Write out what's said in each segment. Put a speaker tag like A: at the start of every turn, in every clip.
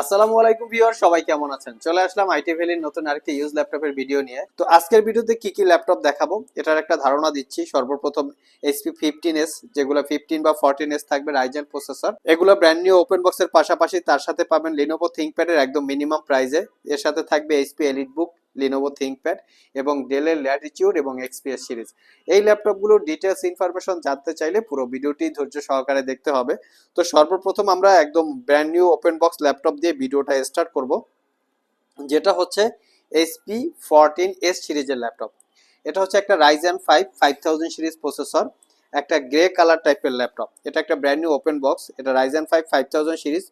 A: আসসালামু আলাইকুম ভিউয়ার, সবাই কেমন আছেন? চলে আসলাম আইটি ভ্যালির নতুন আরেকটি ইউজ ল্যাপটপের ভিডিও নিয়ে। তো আজকের ভিডিওতে কি কি ল্যাপটপ দেখাবো? এটার একটা ধারণা দিচ্ছি। সর্বপ্রথম এইচপি ফিফটিন এস যেগুলো ফিফটিন বা ফোরটিন এস থাকবে রাইজেন প্রসেসর এগুলো ব্র্যান্ড নিউ ওপেন বক্সের পাশাপাশি তার সাথে পাবেন লিনোভো থিঙ্কপ্যাডের একদম মিনিমাম প্রাইসে এর সাথে থাকবে HP EliteBook Lenovo ThinkPad এবং ডেলের ল্যাটিটিউড এবং এক্সপিএস সিরিজ এই ল্যাপটপগুলোর ডিটেলস ইনফরমেশন জানতে চাইলে পুরো ভিডিওটি ধৈর্য সহকারে দেখতে হবে। তো সর্বপ্রথম আমরা একদম brand new open box laptop দিয়ে ভিডিওটা স্টার্ট করব, যেটা হচ্ছে এইচপি ফোরটিন এস সিরিজের ল্যাপটপ এটা হচ্ছে একটা Ryzen five five thousand series processor একটা গ্রে কালার টাইপের ল্যাপটপ এটা একটা ব্র্যান্ড নিউ ওপেন বক্স এটা Ryzen five five thousand series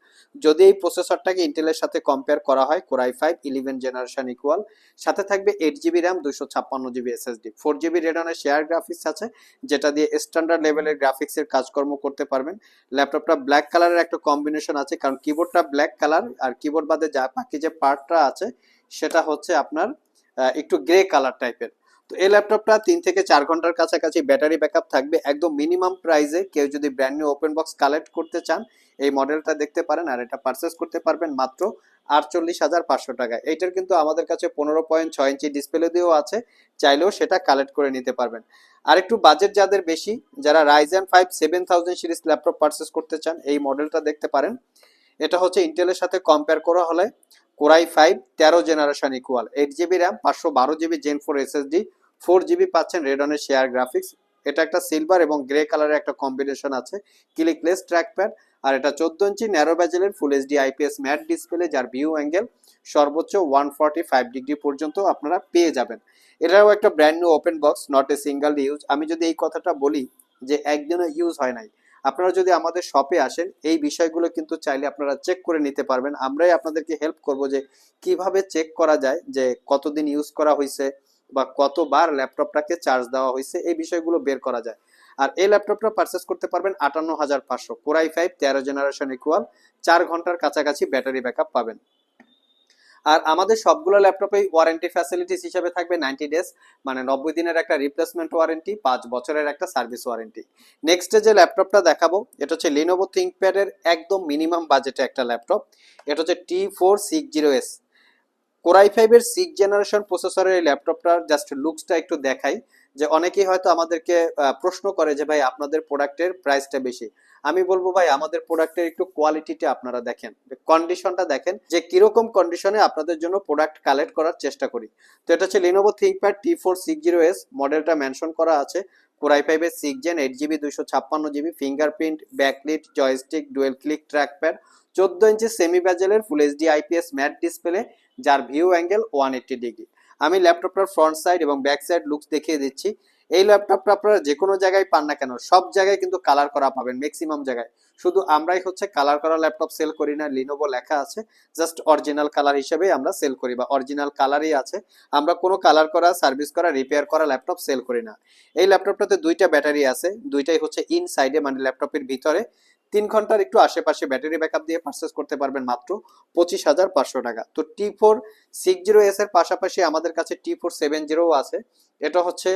A: যদি এই প্রসেসরটাকে ইন্টেলের সাথে কম্পেয়ার করা হয় core i five eleven generation equal সাথে থাকবে এইট জিবি র্যাম দুশো ছাপ্পান্ন GB SSD four GB রেডনের share graphics আছে, যেটা দিয়ে স্ট্যান্ডার্ড লেভেলের গ্রাফিক্সের কাজকর্ম করতে পারবেন। ল্যাপটপটা ব্ল্যাক কালারের একটা কম্বিনেশন আছে, কারণ কিবোর্ডটা ব্ল্যাক কালার আর কিবোর্ড বাদে যা বাকি যে পার্টটা আছে, সেটা হচ্ছে আপনার একটু গ্রে কালার টাইপের তো এই ল্যাপটপটা তিন থেকে চার ঘণ্টার কাছাকাছি ব্যাটারি ব্যাকআপ থাকবে। একদম মিনিমাম প্রাইসে কেউ যদি brand new open box collect করতে চান, এই মডেলটা দেখতে পারেন আর এটা পারচেস করতে পারবেন মাত্র আটচল্লিশ হাজার পাঁচশো টাকায় এইটার কিন্তু আমাদের কাছে পনেরো পয়েন্ট ছয় ইঞ্চি ডিসপ্লে দিয়েও আছে। চাইলেও সেটা কালেক্ট করে নিতে পারবেন। আর একটু বাজেট যাদের বেশি, যারা Ryzen five seven thousand series laptop purchase করতে চান, এই মডেলটা দেখতে পারেন। এটা হচ্ছে ইন্টেলের সাথে কম্পেয়ার করা হলে কোরাই ফাইভ তেরো generation equal eight GB RAM পাঁচশো বারো GB gen four SSD four GB পাচ্ছেন রেডনের শেয়ার গ্রাফিক্স। এটা একটা সিলভার এবং গ্রে কালারের একটা কম্বিনেশন আছে। ক্লিকলেস ট্র্যাক ট্র্যাকপ্যাড আর এটা চোদ্দ inch narrow ব্যাজেলের full HD IPS matte display যার ভিউ অ্যাঙ্গেল সর্বোচ্চ ওয়ান ফর্টি ফাইভ ডিগ্রি পর্যন্ত আপনারা পেয়ে যাবেন। এটাও একটা brand new open box not a single use আমি যদি এই কথাটা বলি যে একদিনও ইউজ হয় নাই, আপনারা যদি আমাদের শপে আসেন, এই বিষয়গুলো কিন্তু চাইলে আপনারা চেক করে নিতে পারবেন। আমরাই আপনাদেরকে হেল্প করব যে কীভাবে চেক করা যায় যে কতদিন ইউজ করা হয়েছে বা কতবার ল্যাপটপটাকে চার্জ দেওয়া হয়েছে, এই বিষয়গুলো বের করা যায়। আর এই ল্যাপটপটা পারচেস করতে পারবেন আটান্ন হাজার পাঁচশো। কোরাই ফাইভ তেরো জেনারেশন ইকুয়াল চার ঘণ্টার কাছাকাছি ব্যাটারি ব্যাকআপ পাবেন। আর আমাদের সবগুলো ল্যাপটপেই ওয়ারেন্টি ফ্যাসিলিটিস হিসেবে থাকবে নাইনটি ডেজ মানে নব্বই দিনের একটা রিপ্লেসমেন্ট ওয়ারেন্টি পাঁচ বছরের একটা সার্ভিস ওয়ারেন্টি নেক্সটে যে ল্যাপটপটা দেখাবো, এটা হচ্ছে লিনোভো থিঙ্কপ্যাডের একদম মিনিমাম বাজেটে একটা ল্যাপটপ। এটা হচ্ছে T four six zero S core i ফাইভের সিক্স জেনারেশন প্রসেসরের এই ল্যাপটপটার জাস্ট লুকসটা একটু দেখাই, যে অনেকেই হয়তো আমাদেরকে প্রশ্ন করে যে, ভাই, আপনাদের প্রোডাক্টের প্রাইসটা বেশি? আমি বলব, ভাই, আমাদের প্রোডাক্টের একটু কোয়ালিটিটা আপনারা দেখেন কন্ডিশনটা দেখেন, যে কীরকম কন্ডিশনে আপনাদের জন্য প্রোডাক্ট কালেক্ট করার চেষ্টা করি। তো এটা হচ্ছে Lenovo ThinkPad T four six zero S মডেলটা মেনশন করা আছে। কোরাই ফাইভের সিক্স জেন এইট জিবি দুইশো ছাপ্পান্ন GB fingerprint backlit joystick dual click trackpad চোদ্দ inch semi ব্যাজেলের full HD IPS matte display যার view angle one eighty degree আমি ল্যাপটপটার ফ্রন্ট সাইড এবং ব্যাক সাইড লুকস দেখিয়ে দিচ্ছি। এই ল্যাপটপটা আপনারা যে কোনো জায়গায় পান না কেন, সব জায়গায় কিন্তু কালার করা পাবেন ম্যাক্সিমাম জায়গায়। শুধু আমরাই হচ্ছে কালার করা ল্যাপটপ সেল করি না লিনোভো লেখা আছে জাস্ট অরিজিনাল কালার হিসেবে আমরা সেল করি বা অরিজিনাল কালারই আছে। আমরা কোনো কালার করা সার্ভিস করা রিপেয়ার করা ল্যাপটপ সেল করি না। এই ল্যাপটপটাতে দুইটা ব্যাটারি আছে, দুইটাই হচ্ছে ইন সাইডে মানে ল্যাপটপের ভিতরে। তিন ঘণ্টার একটু আশেপাশে ব্যাটারি ব্যাকআপ দিয়ে পারচেস করতে পারবেন মাত্র পঁচিশ হাজার পাঁচশো টাকা। তো T four six zero S এর পাশাপাশি আমাদের কাছে টি ফোর সেভেন জিরো আছে। এটা হচ্ছে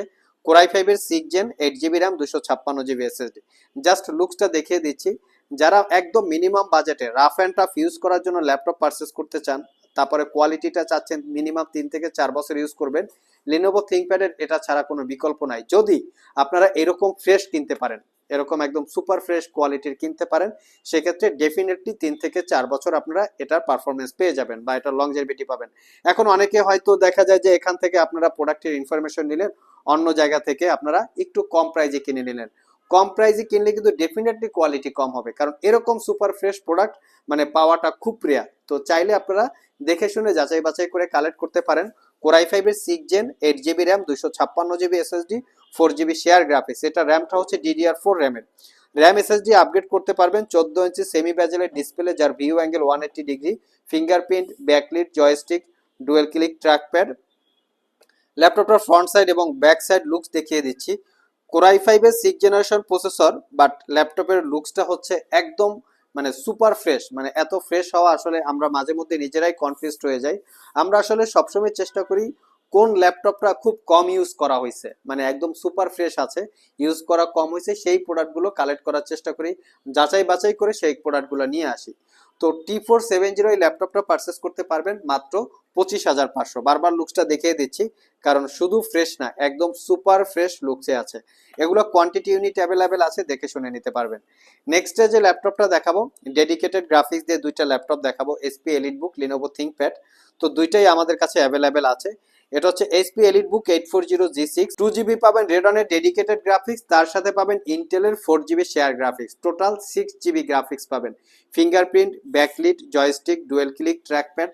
A: কোরাই ফাইভের six gen eight GB RAM দুশো ছাপ্পান্ন জিবি এস এসএসডি জাস্ট লুকসটা দেখিয়ে দিচ্ছি। যারা একদম মিনিমাম বাজেটে রাফ অ্যান্ড টাফ ইউজ করার জন্য ল্যাপটপ পারচেস করতে চান, তারপরে কোয়ালিটিটা চাচ্ছেন মিনিমাম তিন থেকে চার বছর ইউজ করবেন। লিনোভো থিঙ্কপ্যাডের এটা ছাড়া কোনো বিকল্প নাই। যদি আপনারা এরকম ফ্রেশ কিনতে পারেন এরকম একদম সুপার ফ্রেশ কোয়ালিটির কিনতে পারেন। সেক্ষেত্রে ডেফিনেটলি তিন থেকে চার বছর আপনারা এটার পারফরমেন্স পেয়ে যাবেন বা এটার লংজেভিটি পাবেন। এখন অনেকে হয়তো দেখা যায় যে এখান থেকে আপনারা প্রোডাক্টের ইনফরমেশন নিলেন, অন্য জায়গা থেকে আপনারা একটু কম প্রাইজে কিনে নিলেন। কম প্রাইজে কিনলে কিন্তু ডেফিনেটলি কোয়ালিটি কম হবে। কারণ এরকম সুপার ফ্রেশ প্রোডাক্ট মানে পাওয়াটা খুব প্রিয়া তো চাইলে আপনারা দেখে শুনে যাচাই বাছাই করে কালেক্ট করতে পারেন। কোরাই ফাইভের six gen eight GB RAM দুশো ছাপ্পান্ন GB SSD four GB share graphics. এটা র্যামটা হচ্ছে ডিডিআর ফোর র্যামের র্যাম এসএসডি আপগ্রেড করতে পারবেন চোদ্দ ইঞ্চি সেমি ব্যাজেলের ডিসপ্লে যার view angle one eighty degree fingerprint backlit joystick dual click trackpad ল্যাপটপটার front side এবং ব্যাক সাইড লুকস দেখিয়ে দিচ্ছি। কোরাই ফাইভের সিক্স জেনারেশন প্রসেসর বাট ল্যাপটপের লুকসটা হচ্ছে একদম মানে সুপার ফ্রেশ মানে এত ফ্রেশ হওয়া আসলে আমরা মাঝে মধ্যে নিজেরাই কনফিউজড হয়ে যাই। আমরা আসলে সবসময় চেষ্টা করি কোন ল্যাপটপটা খুব কম ইউজ করা হয়েছে? মানে একদম সুপার ফ্রেশ আছে ইউজ করা কম হয়েছে, সেই প্রোডাক্টগুলো কালেক্ট করার চেষ্টা করি, যাচাই বাছাই করে সেই প্রোডাক্টগুলো নিয়ে আসি। তো টি ফোর সেভেন জিরো এই ল্যাপটপটা পারচেস করতে পারবেন মাত্র পঁচিশ হাজার পাঁচশো। বারবার লুকসটা দেখিয়ে দিচ্ছি, কারণ শুধু ফ্রেশ না, একদম সুপার ফ্রেশ লুকসে আছে। এগুলো কোয়ান্টিটি ইউনিট অ্যাভেলেবেল আছে, দেখে শুনে নিতে পারবেন। নেক্সট যে ল্যাপটপটা দেখাবো ডেডিকেটেড গ্রাফিক্স দিয়ে দুইটা ল্যাপটপ দেখাবো HP EliteBook Lenovo ThinkPad তো দুইটাই আমাদের কাছে অ্যাভেলেবেল আছে। এটা হচ্ছে HP EliteBook eight four zero G six two GB পাবেন রেডনের ডেডিকেটেড গ্রাফিক্স তার সাথে পাবেন ইন্টেলের four GB share graphics total six GB graphics পাবেন। Fingerprint backlit joystick dual click trackpad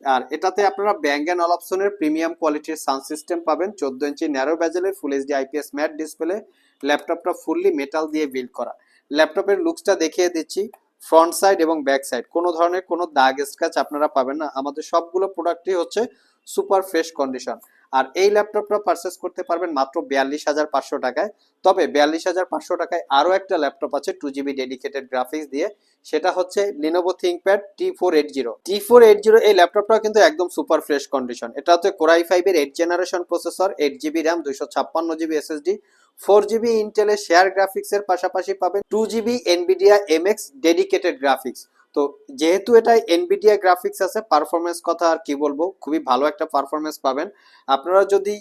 A: আর এটাতে আপনারা ব্যাঙ্গ অ্যান্ড অলপশনের প্রিমিয়াম কোয়ালিটির সাউন্ড সিস্টেম পাবেন, চোদ্দ inch narrow ব্যাজেলের full HD IPS matte display ল্যাপটপটা ফুললি মেটাল দিয়ে বিল্ড করা। ল্যাপটপের লুকসটা দেখিয়ে দিচ্ছি ফ্রন্ট সাইড এবং ব্যাক সাইড কোনো ধরনের কোনো দাগ স্ক্র্যাচ আপনারা পাবেন না। আমাদের সবগুলো প্রোডাক্টই হচ্ছে সুপার ফ্রেশ কন্ডিশন। আর এই ল্যাপটপটা পারচেস করতে পারবেন মাত্র বিয়াল্লিশ হাজার পাঁচশো টাকায়। তবে বিয়াল্লিশ হাজার পাঁচশো টাকায় আরও একটা ল্যাপটপ আছে টু জিবি ডেডিকেটেড গ্রাফিক্স দিয়ে। সেটা হচ্ছে Lenovo ThinkPad T four eight zero T four eight zero এই ল্যাপটপটা কিন্তু একদম সুপার ফ্রেশ কন্ডিশন। এটা হচ্ছে কোরাই ফাইভের eight generation processor eight GB RAM দুইশো ছাপ্পান্ন জিবি এসএসডি ফোর জিবি ইন্টেলের শেয়ার গ্রাফিক্সের পাশাপাশি পাবেন two GB Nvidia MX dedicated graphics তো যেহেতু এটা এনবিডিয়া গ্রাফিক্স আছে পারফরমেন্স কথা আর কি বলব, খুবই ভালো একটা পারফরমেন্স পাবেন। আপনারা যদি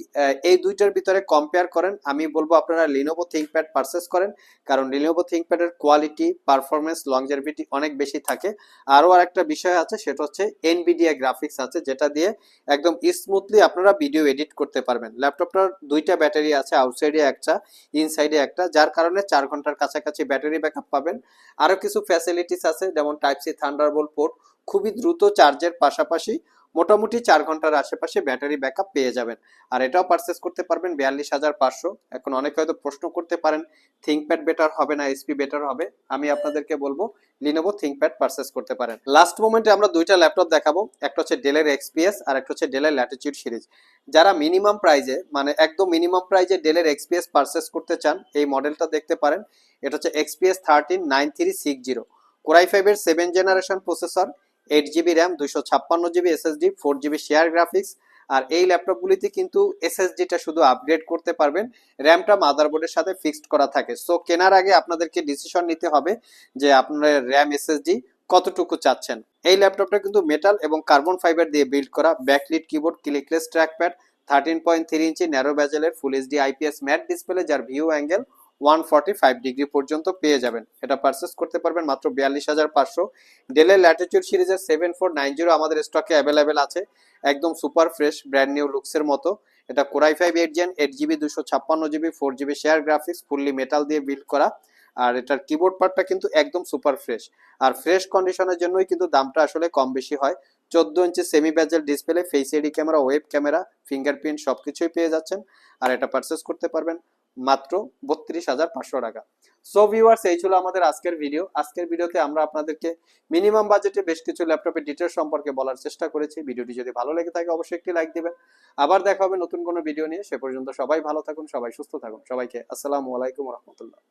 A: এই দুইটার ভিতরে কম্পেয়ার করেন, আমি বলব আপনারা লিনোভো থিঙ্কপ্যাড পারচেস করেন, কারণ লিনোভো থিঙ্কপ্যাডের কোয়ালিটি পারফরমেন্স লংজারভিটি অনেক বেশি থাকে। আরও আর একটা বিষয় আছে, সেটা হচ্ছে এনবিডিয়া গ্রাফিক্স আছে, যেটা দিয়ে একদম স্মুথলি আপনারা ভিডিও এডিট করতে পারবেন। ল্যাপটপটার দুইটা ব্যাটারি আছে আউটসাইডে একটা ইনসাইডে একটা, যার কারণে চার ঘণ্টার কাছাকাছি ব্যাটারি ব্যাকআপ পাবেন। আরও কিছু ফ্যাসিলিটিস আছে, যেমন টাইপ সি থান্ডারবোল্ট পোর্ট খুবই দ্রুত চার্জের পাশাপাশি মোটামুটি চার ঘণ্টার আশেপাশে ব্যাটারি ব্যাকআপ পেয়ে যাবেন। আর এটাও পারচেস করতে পারবেন বিয়াল্লিশ হাজার পাঁচশো। এখন অনেকে হয়তো প্রশ্ন করতে পারেন থিঙ্কপ্যাড বেটার হবে না এসপি বেটার হবে? আমি আপনাদেরকে বলব লিনোভো থিঙ্কপ্যাড পারচেস করতে পারেন। লাস্ট মোমেন্টে আমরা দুইটা ল্যাপটপ দেখাবো, একটা হচ্ছে ডেলের এক্সপিএস আর একটা হচ্ছে ডেলের ল্যাটিচিউড সিরিজ যারা মিনিমাম প্রাইজে মানে একদম মিনিমাম প্রাইজে ডেলের এক্সপিএস পারচেস করতে চান, এই মডেলটা দেখতে পারেন। এটা হচ্ছে XPS thirteen nine three six zero core i ফাইভের seven generation processor eight GB RAM দুইশো ছাপ্পান্ন GB SSD four GB share graphics আর এই ল্যাপটপগুলিতে কিন্তু এসএসডিটা শুধু আপগ্রেড করতে পারবেন। র্যামটা মাদারবোর্ডের সাথে ফিক্সড করা থাকে। সো কেনার আগে আপনাদেরকে ডিসিশন নিতে হবে যে আপনার র্যাম এসএসডি কতটুকু চাচ্ছেন। এই ল্যাপটপটা কিন্তু মেটাল এবং কার্বন ফাইবার দিয়ে বিল্ড করা backlit keyboard clickless trackpad thirteen point three inch narrow ব্যাজেলের full HD IPS matte display যার ভিউ অ্যাঙ্গেল ওয়ান ডিগ্রি পর্যন্ত পেয়ে যাবেন। এটা পারচেস করতে পারবেন মাত্র বিয়াল্লিশ হাজার পাঁচশো। ডেলের ল্যাটিটিউড সিরিজের সেভেন ফোর নাইন জিরো আমাদের স্টকে অ্যাভেলেবেল আছে। একদম সুপার ফ্রেশ ব্র্যান্ড নিউ লুকসের মতো। এটা core i five eight gen eight GB দুশো ছাপ্পান্ন GB four GB share graphics fully metal দিয়ে বিল্ড করা। আর এটার কিবোর্ড পার্টটা কিন্তু একদম সুপার ফ্রেশ আর ফ্রেশ কন্ডিশনের জন্যই কিন্তু দামটা আসলে কম বেশি হয়। চোদ্দ inch semi bezel display face ID camera web camera fingerprint সবকিছুই পেয়ে যাচ্ছেন। আর এটা পারচেস করতে পারবেন মাত্র বত্রিশ হাজার পাঁচশো টাকা। সো ভিউয়ার্স এই ছিল আমাদের আজকের ভিডিও আজকের ভিডিওতে আমরা আপনাদেরকে মিনিমাম বাজেটে বেশ কিছু ল্যাপটপের ডিটেল সম্পর্কে বলার চেষ্টা করেছি। ভিডিওটি যদি ভালো লেগে থাকে, অবশ্যই একটি লাইক দিবেন। আবার দেখা হবে নতুন কোনো ভিডিও নিয়ে। সে পর্যন্ত সবাই ভালো থাকুন, সবাই সুস্থ থাকুন। সবাইকে আসসালামু আলাইকুম রহমতুল্লাহ।